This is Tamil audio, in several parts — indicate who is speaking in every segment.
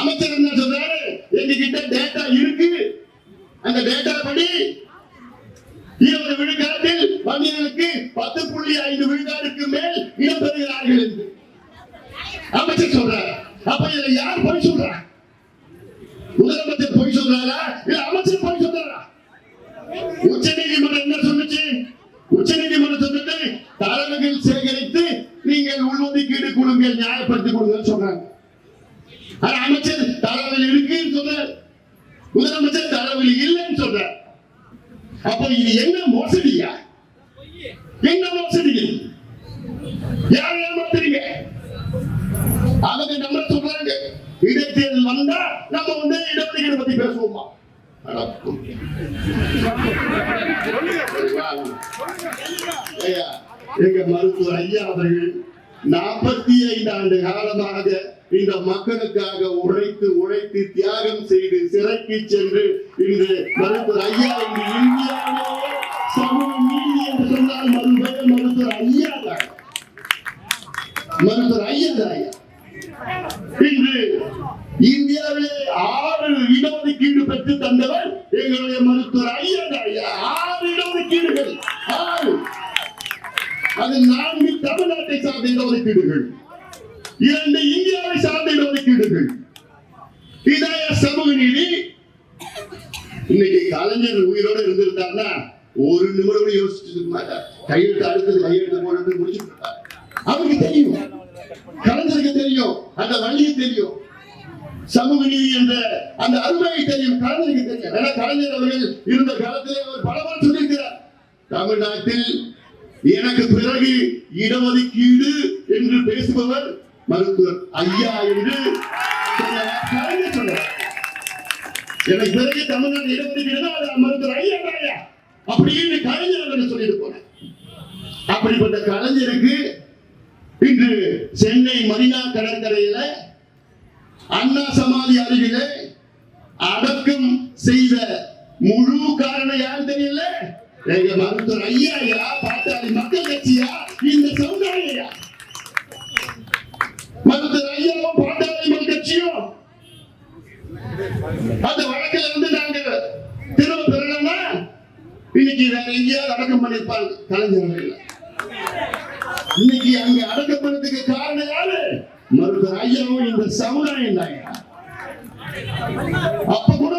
Speaker 1: அமைச்சர் என்ன சொல்றாரு எங்க கிட்ட டேட்டா இருக்கு. அந்த டேட்டா படி இருபது விழுக்காட்டில் வன்னியர்களுக்கு பத்து புள்ளி ஐந்து விழுக்காடுக்கு மேல் இடம்பெறுகிறார்கள் என்று. அமைச்சர் சொல்றாரு? அப்ப இதுல யார் பொய் சொல்றா? முதலமைச்சர் பொய் சொல்றாரா? இல்ல அமைச்சர் பொய் சொல்றாரா? உச்ச நீதிமன்றம் என்ன சொன்னுச்சு? உச்ச நீதிமன்றம் சொன்னது தரவுகள் சேகரித்து நீங்கள் உள்ஒதுக்கீடு கொடுங்கள் நியாயப்படுத்தி கொடுங்க சொல்றாங்க. ஆனா அமைச்சர் தலைவலி இருக்குன்னு சொல்றார் முதலமைச்சர் தலைவலி இல்லைன்னு சொல்றார் அப்ப இது என்ன மோசடியா? என்ன மோசடி? யார் ஏமாத்துறீங்க அவங்க நம்ம சொல்றாங்க. இடைத்தேர்தல் வந்தா நம்ம வந்து இடஒதுக்கீடு பத்தி பேசுவோமா? ஐயா, எங்க மருத்துவர் ஐயா அவர்கள் நாற்பத்தி ஐந்து ஆண்டு காலமாக இந்த மக்களுக்காக உழைத்து உழைத்து தியாகம் செய்து சிறைக்கு சென்று இன்று மருத்துவர் ஐயா இன்று இந்தியாவிலேயே சமூக நீதி என்று சொன்னால் மருத்துவர் மருத்துவர் ஐயா தான் மருத்துவர் ஐயா தான் ஐயா. இன்று இந்தியாவிலே ஆறு இடஒதுக்கீடு பெற்று தந்தவர் எங்களுடைய மருத்துவர் ஐயா தான் ஐயா. ஆறு இடஒதுக்கீடுகள். ஆறு. அது நான்கு தமிழ்நாட்டை சார்ந்த இடஒதுக்கீடுகள். இரண்டு இந்தியாவை சார்ந்த இடஒதுக்கீடுகள். இதாய சமூக நீதி இன்னைக்கு கலைஞர் உயிரோட இருந்திருந்தாருன்னா ஒரு நிமிடம் கூட யோசிச்சுட்டு மாட்டார். கையெழுத்து அடுத்தது கையெழுத்து போனது முடிச்சுட்டு அவருக்கு தெரியும். கலைஞருக்கு தெரியும். அந்த வழியை தெரியும். சமூக நீதி என்ற அந்த அருமையை தெரியும். கலைஞருக்கு தெரியும். ஏன்னா கலைஞர் அவர்கள் இருந்த காலத்திலே அவர் பலமுறை சொல்லியிருக்கிறார். தமிழ்நாட்டில் எனக்கு பிறகு இடஒதுக்கீடு என்று பேசுபவர் மருத்துவர் ஐயா என்று சொன்னார். சொன்னார் எனக்கு பிறகு தமிழ்நாடு இடஒதுக்கீடு மருத்துவர் ஐயா ஐயா. அப்படின்னு கலைஞர் சொல்லிட்டு போனேன் அப்படிப்பட்ட கலைஞருக்கு இன்று சென்னை மரினா கடற்கரையில அண்ணா சமாதி அருகிலே அடக்கம் செய்த முழு காரணம் யாரு தெரியல எங்க மருத்துவர் ஐயாயா பாட்டாளி மக்கள் கட்சியா? இந்த சமுதாயா மருத்துவர் ஐயாவும் பாட்டாளி மக்கள் கட்சியும் அந்த வழக்கில் இருந்து நாங்க திரும்ப பெறலன்னா இன்னைக்கு வேற எங்கேயாவது அடக்கம் பண்ணிருப்பாங்க. கலைஞர்கள் இன்னைக்கு அங்க அடக்கம் பண்ணதுக்கு காரணம் யாரு? மருத்துவர் ஐயாவும் இந்த சமுதாயம் தான். அப்ப கூட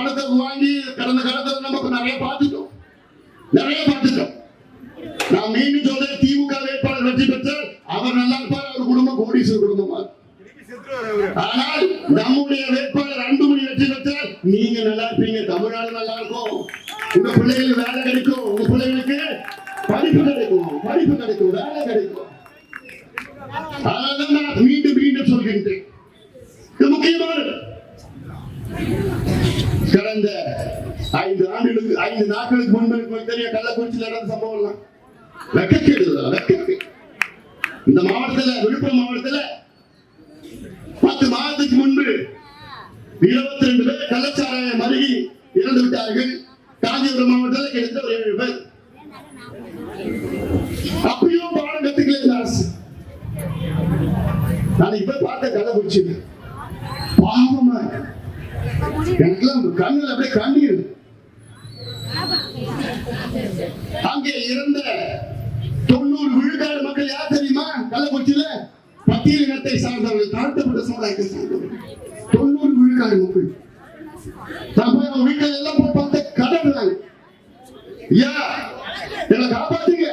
Speaker 1: பணத்தை வாங்கி கடந்த காலத்துல நமக்கு நிறைய பார்த்துட்டோம். நிறைய பார்த்துட்டோம் நான் மீண்டும் சொல்றேன் திமுக வேட்பாளர் வெற்றி பெற்றால் அவர் நல்லா இருப்பார் அவர் குடும்பம் கோடீஸ்வரர் குடும்பமா ஆனால் நம்முடைய வேட்பாளர் அன்புமணி வெற்றி பெற்றால் நீங்க நல்லா இருப்பீங்க தமிழ்நாடு நல்லா இருக்கும் உங்க பிள்ளைகளுக்கு வேலை கிடைக்கும் உங்க பிள்ளைகளுக்கு படிப்பு கிடைக்கும் படிப்பு கிடைக்கும் வேலை கிடைக்கும் அதனால்தான் நான் மீண்டும் மீண்டும் சொல்கின்றேன் இது முக்கியமானது கடந்த ஐந்து ஆண்டுகளுக்கு ஐந்து நாட்களுக்கு முன்பு உங்களுக்கு தெரியும் கள்ளக்குறிச்சியில் நடந்த சம்பவம் எல்லாம் வெக்கக்கேடு இந்த மாவட்டத்துல விழுப்புரம் மாவட்டத்துல பத்து மாதத்துக்கு முன்பு இருபத்தி ரெண்டு பேர் கள்ளச்சாராயம் அருகி இறந்து விட்டார்கள். காஞ்சிபுரம் மாவட்டத்தில் கிடைத்த ஒரு ஏழு பேர். அப்பயும் பாடம் கத்துக்கல இந்த அரசு. நான் இப்ப பார்த்த கள்ளக்குறிச்சி எனக்கெல்லாம் கண்ணுல அப்படியே கண்ணீர். அங்கே இறந்த தொண்ணூறு விழுக்காடு மக்கள் யார் தெரியுமா? கள்ளக்குறிச்சியில பட்டியல் இனத்தை சார்ந்தவர்கள் தாழ்த்தப்பட்ட சமுதாயத்தை சார்ந்தவர்கள். தொண்ணூறு விழுக்காடு மக்கள். நான் போய் அவங்க வீட்டுல எல்லாம் போய் பார்த்த கதறாங்க ஐயா எங்களை காப்பாத்துங்க.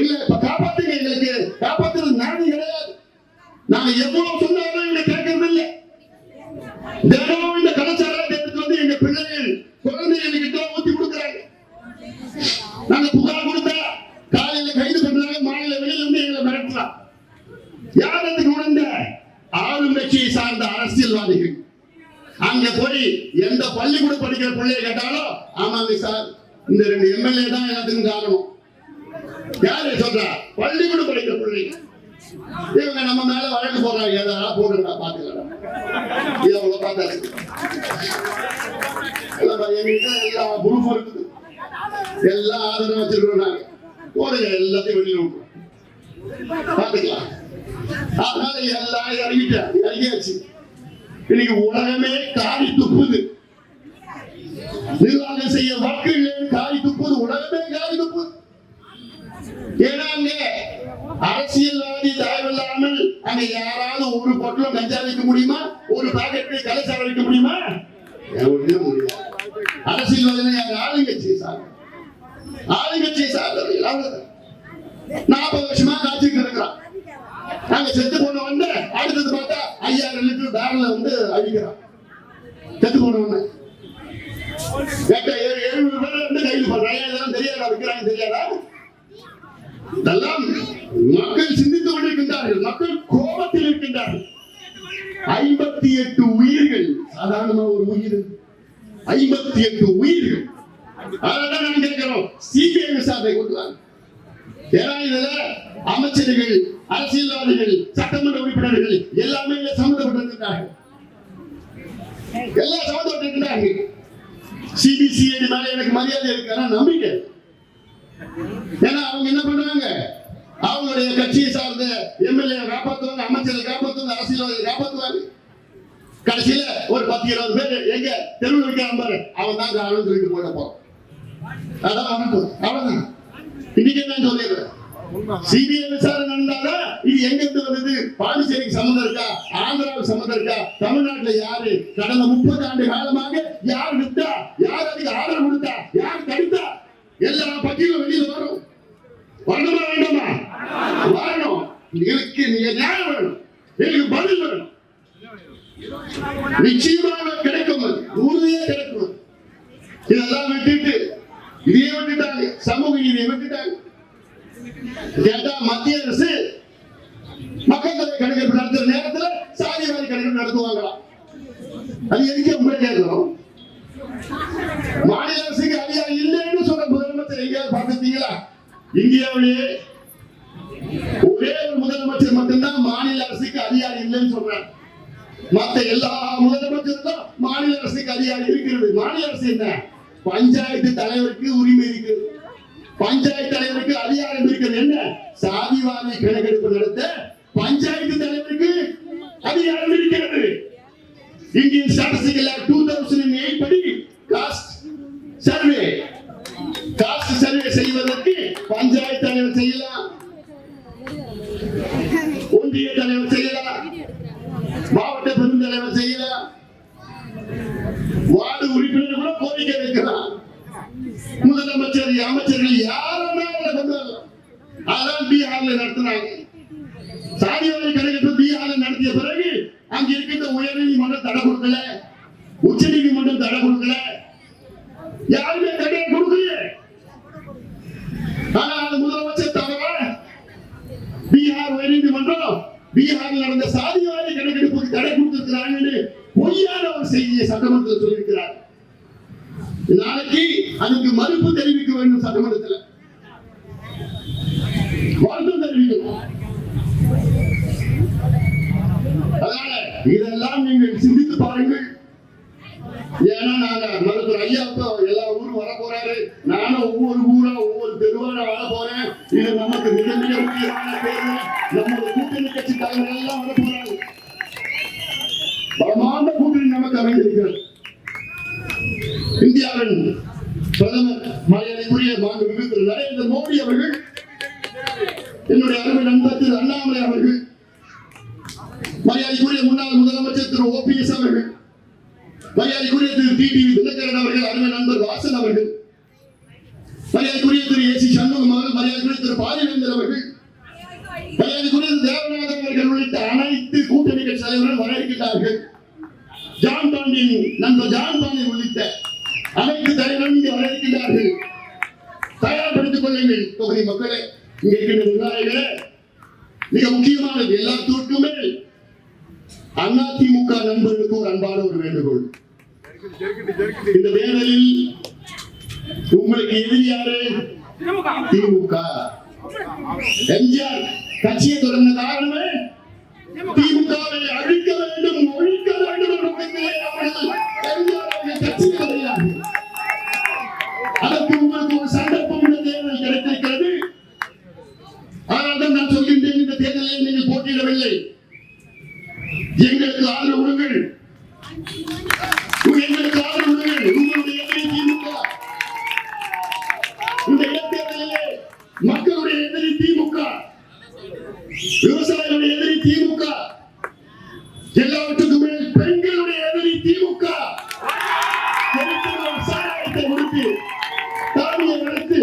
Speaker 1: இல்ல இப்ப காப்பாத்துங்க எங்களுக்கு. காப்பாத்துறது நாடு கிடையாது. நாங்க எவ்வளவு சொன்னாலும் எங்களை கேட்கறது இல்லை தினமும் இந்த கலாச்சாரத்தை எடுத்து வந்து எங்க பிள்ளைகள் குழந்தைகள் கிட்ட ஊத்தி கொடுக்குறாங்க நாங்க புகார் கொடுத்தா காலையில கைது பண்றாங்க மாலையில வெளியில வந்து எங்களை மிரட்டலாம் யார் அதுக்கு உணர்ந்த ஆளுங்கட்சியை சார்ந்த அரசியல்வாதிகள் அங்க போய் எந்த பள்ளிக்கூடம் படிக்கிற பிள்ளைய கேட்டாலும் ஆமாங்க சார் இந்த ரெண்டு எம்எல்ஏ தான் எல்லாத்துக்கும் காரணம். யாரு சொல்றா? பள்ளிக்கூடம் படிக்கிற பிள்ளைங்க இவங்க நம்ம மேல வழக்கு போடுறாங்க. ஏதாவது போடுங்கடா பாத்துக்கலாம் இது அவ்வளவு பார்த்தாரு எல்லாம் எங்கிட்ட எல்லா குரூப்பும் இருக்குது. எல்லா ஆதரவு வச்சிருக்கிறோம் நாங்க. போடுங்க எல்லாத்தையும் வெளியில விட்டுரும் பாத்துக்கலாம் அதனால எல்லாம் இறங்கிட்டேன். இறங்கியாச்சு. இன்னைக்கு உலகமே காரி துப்புது. நிர்வாகம் செய்ய மக்கள் காரி துப்புது உலகமே காரி துப்புது. ஏன்னா அங்க அரசியல்வாதி தயவில்லாமல் அங்க யாராவது ஒரு பொட்டலம் கஞ்சா வைக்க முடியுமா? ஒரு பாக்கெட் கலசாரம் வைக்க முடியுமா? ஒண்ணுமே முடியாது. அரசியல்வாதி யார் ஆளுங்கட்சி சார் ஆளுங்கட்சி சார் நாற்பது வருஷமா காட்சிக்கு இருக்கிறான் நாங்க செத்து போன வந்து அடுத்தது பார்த்தா ஐயாயிரம் லிட்டர் பேரல வந்து அடிக்கிறான். செத்து போனவன ஏழு எழுநூறு பேர் வந்து கைது பண்றாங்க தெரியாதா? விற்கிறாங்க தெரியாதா? இதெல்லாம் மக்கள் சிந்தித்துக் கொண்டிருக்கின்றார்கள். மக்கள் கோபத்தில் இருக்கின்றார்கள். ஐம்பத்தி எட்டு உயிர்கள் சாதாரணமா ஒரு உயிர். ஐம்பத்தி எட்டு உயிர்கள். அதனால நான் கேட்கிறோம். சிபிஐ விசாரணை கொண்டு வாங்க. ஏன்னா இதுல அமைச்சர்கள் அரசியல்வாதிகள் சட்டமன்ற உறுப்பினர்கள் எல்லாமே இதுல சம்பந்தப்பட்டிருக்கிறார்கள் எல்லாம் சம்பந்தப்பட்டிருக்கிறார்கள் சிபிசிஐடி மேல எனக்கு மரியாதை இருக்கு ஆனா நம்பிக்கை. ஏன்னா அவங்க என்ன பண்றாங்க? அவங்களுடைய கட்சியை சார்ந்த எம்எல்ஏ காப்பாத்துவாங்க அமைச்சரை காப்பாத்துவாங்க அரசியல்வாதிகளை காப்பாத்துவாங்க. கடைசியில ஒரு பத்து இருபது பேர் எங்க தெருவில் வைக்கிறான் பாரு அவன் தான் காரணம் சொல்லிட்டு போட போறான். அதான் அவனுக்கு அவன் இன்னைக்கு என்ன சொல்லிடுறேன் சிபிஐ விசாரணை நடந்தால இது எங்க இருந்து வந்தது? பாண்டிச்சேரிக்கு சம்மந்தம் இருக்கா? ஆந்திராவுக்கு சம்மந்தம் இருக்கா? தமிழ்நாட்டுல யாரு? கடந்த முப்பது ஆண்டு காலமாக யார் விட்டா யார் அதுக்கு ஆதரவு கொடுத்தா? யார் தடுத்தா? எல்லா பத்தியும் வெளியில வரும். வரணுமா வேண்டாமா? வரணும். எனக்கு நீங்க நியாயம் வேணும். எனக்கு பதில் வேணும். நிச்சயமாக கிடைக்கும் உறுதியே கிடைக்கும் இதெல்லாம் விட்டுட்டு இதையே விட்டுட்டாங்க. சமூக நீதியை விட்டுட்டாங்க. கேட்டா மத்திய அரசு மக்கள் தொகை கணக்கெடுப்பு நடத்துற நேரத்துல சாதிவாரி கணக்கெடுப்பு நடத்துவாங்களாம் அது எதுக்கு உங்களை கேட்கணும் மாநில அரசுக்கு அதிகாரம் இல்லைன்னு சொல்ற முதலமைச்சர் எங்கேயாவது பார்த்துருக்கீங்களா? இந்தியாவிலேயே ஒரே ஒரு முதலமைச்சர் மட்டும்தான் மாநில அரசுக்கு அதிகாரம் இல்லைன்னு சொல்றார். மத்த எல்லா முதலமைச்சருக்கும் மாநில அரசுக்கு அதிகாரம் இருக்கிறது. மாநில அரசு என்ன? பஞ்சாயத்து தலைவருக்கு உரிமை இருக்கிறது பஞ்சாயத்து தலைவருக்கு அதிகாரம் இருக்கிறது என்ன? சாதிவாதி கணக்கெடுப்பு நடத்த பஞ்சாயத்து தலைவருக்கு அதிகாரம் இருக்கிறது. Indian statistical act two thousand eight படி அதான் பீகார்ல நடத்தினாங்க எல்லாம் நீங்கள் சிந்தித்து பாருங்கள். ஏன்னா நாங்க மருத்துவர் ஐயா எல்லா ஊரும் வர போறாரு. நானும் ஒவ்வொரு ஊரா ஒவ்வொரு தெருவா நான் வர போறேன். இது நமக்கு மிக மிக முக்கியமான தேர்வு. நம்மளோட கூட்டணி கட்சி தலைவர் எல்லாம் வர போறாங்க பலமான கூட்டணி நமக்கு அமைந்திருக்கிறது. இந்தியாவின் பிரதமர் மரியாதைக்குரிய மாண்பு நரேந்திர மோடி அவர்கள் என்னுடைய அருமை நண்பர் திரு அண்ணாமலை அவர்கள் மரியாதைக்குரிய முன்னாள் முதலமைச்சர் திரு ஓபிஎஸ் அவர்கள் மரியாதைக்குரிய திரு டிடிவி தினகரன் அவர்கள் அருமை நண்பர் வாசன் அவர்கள் மரியாதைக்குரிய திரு ஏ சி சண்முகம் அவர்கள் மரியாதைக்குரிய திரு பாரிவேந்தர் அவர்கள் மரியாதைக்குரிய திரு தேவநாதன் அவர்கள் உள்ளிட்ட அனைத்து கூட்டணி கட்சி தலைவர்கள் வர இருக்கிறார்கள் ஜான் பாண்டியன் நண்பர் ஜான் பாண்டியன் உள்ளிட்ட அனைத்து தலைவர்களும் இங்கே வர இருக்கின்றார்கள். தயார்படுத்திக் கொள்ளுங்கள் தொகுதி மக்களே. இங்கே இருக்கின்ற நிர்வாகிகளே மிக முக்கியமானது எல்லாத்திற்குமே அதிமுக நண்பர்களுக்கு ஒரு அன்பான ஒரு வேண்டுகோள். இந்த தேர்தலில் உங்களுக்கு எதிரி யாரு? திமுக. எம்ஜிஆர். கட்சியை தொடர்ந்த காரணமே திமுகவை அழிக்க வேண்டும் ஒழிக்க வேண்டும் என்ற நோக்கத்திலே அவர்கள் எம்ஜிஆர் கட்சியை தொடங்கினார்கள் அதற்கு உங்களுக்கு ஒரு சந்தர்ப்பம் இந்த தேர்தல் கிடைத்திருக்கிறது ஆனால் தான் நான் சொல்கின்றேன் இந்த தேர்தலில் நீங்கள் போட்டியிடவில்லை எங்களுக்கு ஆதரவு கொடுங்கள் எங்களுக்கு ஆதரவு கொடுங்கள் உங்களுடைய எதிரி திமுக இந்த இடைத்தேர்தலிலே மக்களுடைய எதிரி திமுக விவசாயிகளுடைய எதிரி திமுக எல்லாவற்றுக்கும் மேல் பெண்களுடைய எதிரி திமுக எரிச்சலான சாராயத்தை கொடுத்து தானியை வளர்த்து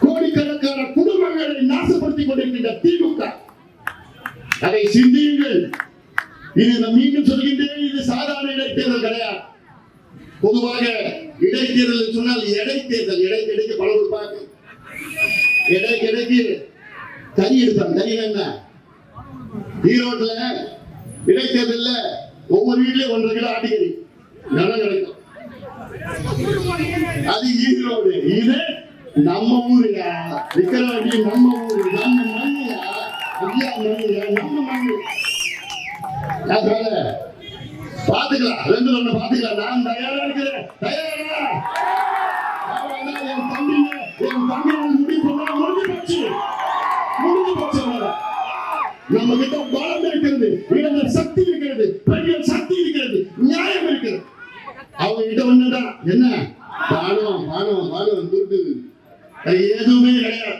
Speaker 1: கோடிக்கணக்கான குடும்பங்களை நாசப்படுத்திக் கொண்டிருக்கின்ற திமுக. அதை சிந்தியுங்கள். இது நான் மீண்டும் சொல்கின்றேன் இது சாதாரண இடைத்தேர்தல் கிடையாது. பொதுவாக இடைத்தேர்தல் சொன்னால் இடைத்தேர்தல் இடை பல கொடுப்பாங்க இடை கிடைக்கு கறி எடுப்பாங்க. கறி என்ன? ஈரோட்டில் இடைத்தேர்தலில் ஒவ்வொரு வீட்லயும் ஒன்றரை கிலோ ஆட்டுக்கறி. நல்லா கிடைக்கும். அது ஈரோடு. இது நம்ம ஊருடா. விக்கிரவாண்டி நம்ம ஊரு. நம்ம மண்ணுயா ஐயா நம்ம மண்ணு. பாத்துக்கலாம். ரெண்டு ஒண்ணு பாத்துக்கலாம். நான் தயாரா இருக்கிறேன். தயாரா? என் தம்பிங்க என் தம்பி முடிவு பண்ணா முடிஞ்சு போச்சு. முடிஞ்சு போச்சு நம்ம கிட்ட பலம் இருக்கிறது இளைஞர் சக்தி இருக்கிறது பெண்கள் சக்தி இருக்கிறது நியாயம் இருக்கிறது. அவங்க கிட்ட ஒண்ணுதான் என்ன? பணம் பணம் பணம் துட்டு எதுவுமே கிடையாது.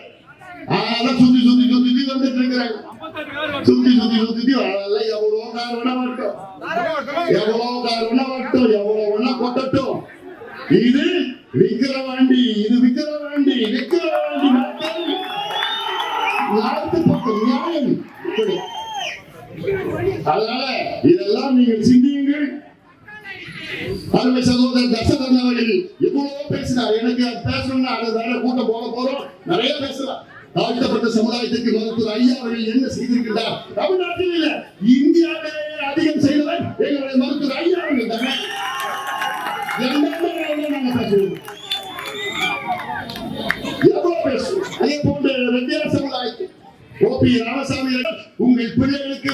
Speaker 1: அதெல்லாம் சுத்தி சுத்தி சுத்தி சுத்தி வந்துட்டு இருக்கிறாங்க. சுத்தி சுத்தி சுத்தி அதெல்லாம் எவ்வளோ காரணம் வரட்டும். எவ்வளோ காரணம் வரட்டும் எவ்வளோ ஒண்ணா கொட்டட்டும். இது விக்கிற விக்கிரவாண்டி இது விக்கிற விக்கிரவாண்டி விக்கிரவாண்டி மக்கள். நாட்டு பக்கம்? நியாயம். அதனால இதெல்லாம் நீங்கள் சிந்தியுங்கள். அருமை சகோதரர் தர்சகன் அவர்கள் எவ்வளவோ பேசினார். எனக்கு பேசணும்னா அது வேற கூட்டம் போக போறோம். நிறைய பேசலாம் தாழ்த்தப்பட்ட சமுதாயத்திற்கு மருத்துவர் ஐயா அவர்கள் என்ன செய்திருக்கிறார் தமிழ்நாட்டில் இல்ல இந்தியாவிலே அதிகம் செய்தவர் எங்களுடைய மருத்துவர் ஐயா அவர்கள் தானே. நாங்க பேசுவோம். எவ்வளவு பேசுவோம்? அதே போன்ற ரெட்டியார் சமுதாயத்தில். ஓபி ராமசாமி உங்கள் பிள்ளைகளுக்கு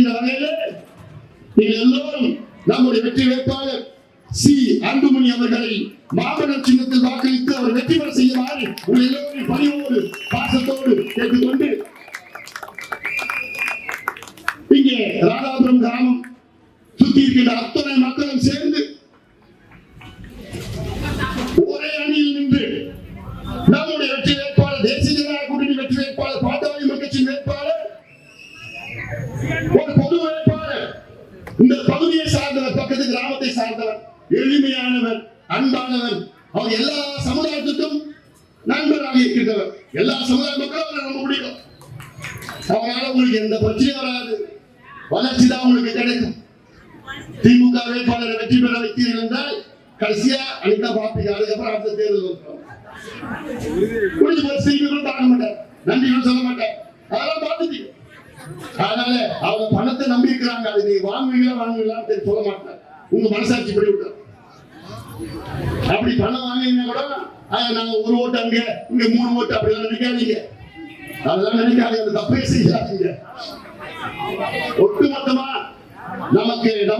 Speaker 1: உறுதி வகையில் நீங்கள் எல்லோரும் நம்முடைய வெற்றி வேட்பாளர் சி. அன்புமணி அவர்களை மாமன சின்னத்தில் வாக்களித்து அவர் வெற்றி பெற செய்யுமாறு உங்கள் எல்லோரும் பணிவோடு பாசத்தோடு கேட்டுக்கொண்டு இங்கே ராதாபுரம் கிராமம் சுத்தி இருக்கின்ற அத்தனை மக்களும் சேர்ந்து ஒரே அணியில் நின்று நம்முடைய வெற்றி வேட்பாளர் தேசிய ஜனநாயக கூட்டணி வெற்றி வேட்பாளர் பாட்டாளி மக்கள் கட்சியின் வேட்பாளர் ஒரு பொது வேட்பாளர் இந்த பகுதியை சார்ந்தவர் பக்கத்து கிராமத்தை சார்ந்தவர் எளிமையானவர் அன்பானவர் அவர் எல்லா சமுதாயத்துக்கும் நண்பராக இருக்கின்றவர் எல்லா சமுதாய மக்களும் அவரை ரொம்ப பிடிக்கும் அவரால் உங்களுக்கு எந்த பிரச்சனையும் வராது வளர்ச்சி தான் உங்களுக்கு கிடைக்கும் திமுக வேட்பாளரை வெற்றி பெற வைத்தீர்கள் என்றால் கடைசியா அனிதா பாப்பிக்கு அதுக்கப்புறம் அடுத்த தேர்தல் வந்துடும் முடிஞ்சு போய் கூட பார்க்க மாட்டேன் நன்றி கூட சொல்ல மாட்டேன் அதெல்லாம் பார்த்துட்டீங்க அதனால அவங்க பணத்தை நம்பி இருக்கிறாங்க. அதை நீங்க வாங்குவீங்களா வாங்குவீங்களான்னு சொல்ல மாட்டேன் உங்க மனசாட்சி படி விட்டு அப்படி பணம் வாங்கினீங்கன்னா கூட நாங்க ஒரு ஓட்டு அங்க இங்க மூணு ஓட்டு அப்படிலாம் நினைக்காதீங்க. அதெல்லாம் நினைக்காதீங்க. அந்த தப்பே செய்யாதீங்க. ஒட்டுமொத்தமா நமக்கு நம்ம